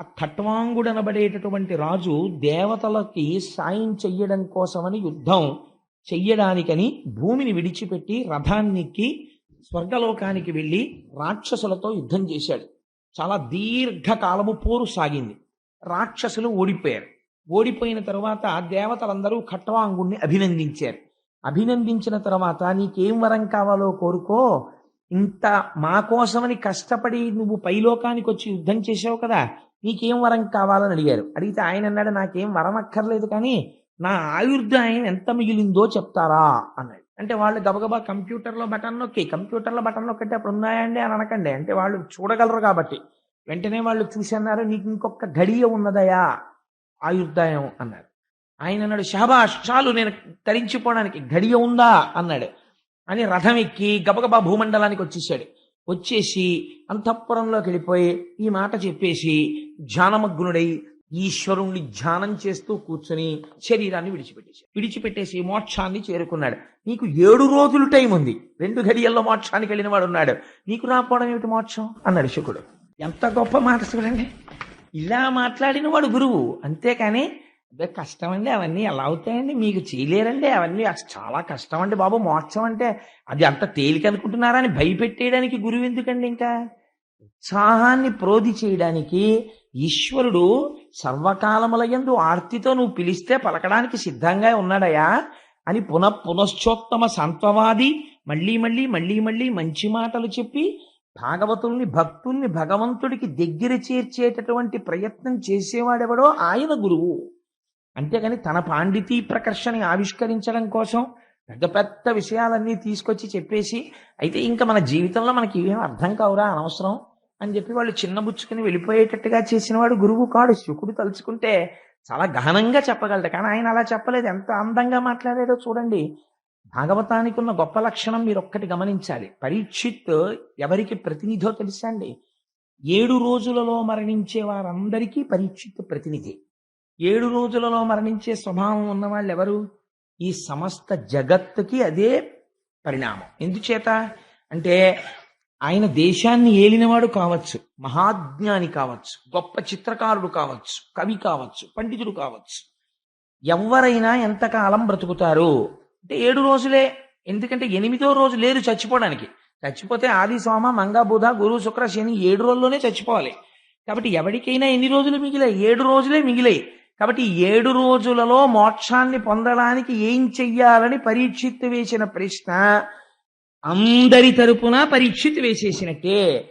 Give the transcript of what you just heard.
ఆ ఖట్వాంగుడు అనబడేటటువంటి రాజు దేవతలకి సాయం చెయ్యడం కోసమని యుద్ధం చెయ్యడానికని భూమిని విడిచిపెట్టి రథాన్నికి స్వర్గలోకానికి వెళ్ళి రాక్షసులతో యుద్ధం చేశాడు. చాలా దీర్ఘకాలము పోరు సాగింది. రాక్షసులు ఓడిపోయారు. ఓడిపోయిన తర్వాత దేవతలందరూ ఖట్వాంగుణ్ణి అభినందించారు. అభినందించిన తర్వాత నీకేం వరం కావాలో కోరుకో. ఇంత మా కోసమని కష్టపడి నువ్వు పైలోకానికి వచ్చి యుద్ధం చేసావు కదా. నీకేం వరం కావాలని అడిగారు. అడిగితే ఆయన అన్నాడు నాకేం వరం అక్కర్లేదు కానీ నా ఆయుర్దాయం ఎంత మిగిలిందో చెప్తారా? అన్నాడు. అంటే వాళ్ళు గబగబా కంప్యూటర్లో బటన్ నొక్కి కంప్యూటర్లో బటన్ నొక్కితే అప్పుడు ఉన్నాయండి అని అనకండి. అంటే వాళ్ళు చూడగలరు కాబట్టి. వెంటనే వాళ్ళు చూసి అన్నారు నీకు ఇంకొక గడియ ఉన్నదయా ఆయుర్దాయం? అన్నారు. ఆయన అన్నాడు షహబాష్ చాలు నేను తరించిపోవడానికి గడియ ఉందా? అన్నాడు. అని రథం ఎక్కి గబగబా భూమండలానికి వచ్చేసాడు. వచ్చేసి అంతఃపురంలోకి వెళ్ళిపోయి ఈ మాట చెప్పేసి ధ్యానమగ్నుడై ఈశ్వరుణ్ణి ధ్యానం చేస్తూ కూర్చొని శరీరాన్ని విడిచిపెట్టేశాడు. విడిచిపెట్టేసి మోక్షాన్ని చేరుకున్నాడు. నీకు ఏడు రోజులు టైం ఉంది. రెండు గడియల్లో మోక్షానికి వెళ్ళిన వాడు ఉన్నాడు. నీకు రాకపోవడం ఏమిటి మోక్షం? అన్నాడు శుకుడు. ఎంత గొప్ప మాట చూడండి. ఇలా మాట్లాడిన వాడు గురువు. అంతేకాని అదే కష్టం అండి అవన్నీ ఎలా అవుతాయండి? మీకు చేయలేరండి అవన్నీ. చాలా కష్టం అండి బాబు. మోక్షం అంటే అది అంత తేలిక అనుకుంటున్నారా అని భయపెట్టేయడానికి గురువు ఎందుకండి ఇంకా? ఉత్సాహాన్ని ప్రోధి చేయడానికి ఈశ్వరుడు సర్వకాలములయందు ఆర్తితో నువ్వు పిలిస్తే పలకడానికి సిద్ధంగా ఉన్నాడయా? అని పునః పునశ్చోత్తమ సంత్వవాది మళ్ళీ మళ్ళీ మళ్ళీ మళ్ళీ మంచి మాటలు చెప్పి భాగవతుల్ని భక్తుల్ని భగవంతుడికి దగ్గర చేర్చేటటువంటి ప్రయత్నం చేసేవాడెవడో ఆయన గురువు. అంతేగాని తన పాండితీ ప్రకర్షని ఆవిష్కరించడం కోసం పెద్ద పెద్ద విషయాలన్నీ తీసుకొచ్చి చెప్పేసి అయితే ఇంకా మన జీవితంలో మనకి ఏం అర్థం కావురా అనవసరం? అని చెప్పి వాళ్ళు చిన్నబుచ్చుకుని వెళ్ళిపోయేటట్టుగా చేసినవాడు గురువు కాడు. శుకుడు తలుచుకుంటే చాలా గహనంగా చెప్పగలడు. కానీ ఆయన అలా చెప్పలేదు. ఎంత అందంగా మాట్లాడాడో చూడండి. భాగవతానికి ఉన్న గొప్ప లక్షణం మీరు ఒక్కటి గమనించాలి. పరీక్షిత్ ఎవరికి ప్రతినిధో తెలుసా అండి? ఏడు రోజులలో మరణించే వారందరికీ పరీక్షిత్ ప్రతినిధి. ఏడు రోజులలో మరణించే స్వభావం ఉన్న వాళ్ళు ఎవరు? ఈ సమస్త జగత్తుకి అదే పరిణామం. ఎందుచేత? అంటే ఆయన దేశాన్ని ఏలినవాడు కావచ్చు మహాజ్ఞాని కావచ్చు గొప్ప చిత్రకారుడు కావచ్చు కవి కావచ్చు పండితుడు కావచ్చు. ఎవరైనా ఎంతకాలం బ్రతుకుతారు? అంటే ఏడు రోజులే. ఎందుకంటే ఎనిమిదో రోజు లేదు చచ్చిపోవడానికి. చచ్చిపోతే ఆది సోమ మంగ బుధ గురు శుక్ర శని ఏడు రోజుల్లోనే చచ్చిపోవాలి. కాబట్టి ఎవరికైనా ఎన్ని రోజులు మిగిలాయి? ఏడు రోజులే మిగిలాయి. కాబట్టి ఏడు రోజులలో మోక్షాన్ని పొందడానికి ఏం చెయ్యాలని పరీక్షిత్తు వేసిన ప్రశ్న అందరి తరపున పరీక్షిత్ వేసేసినట్టే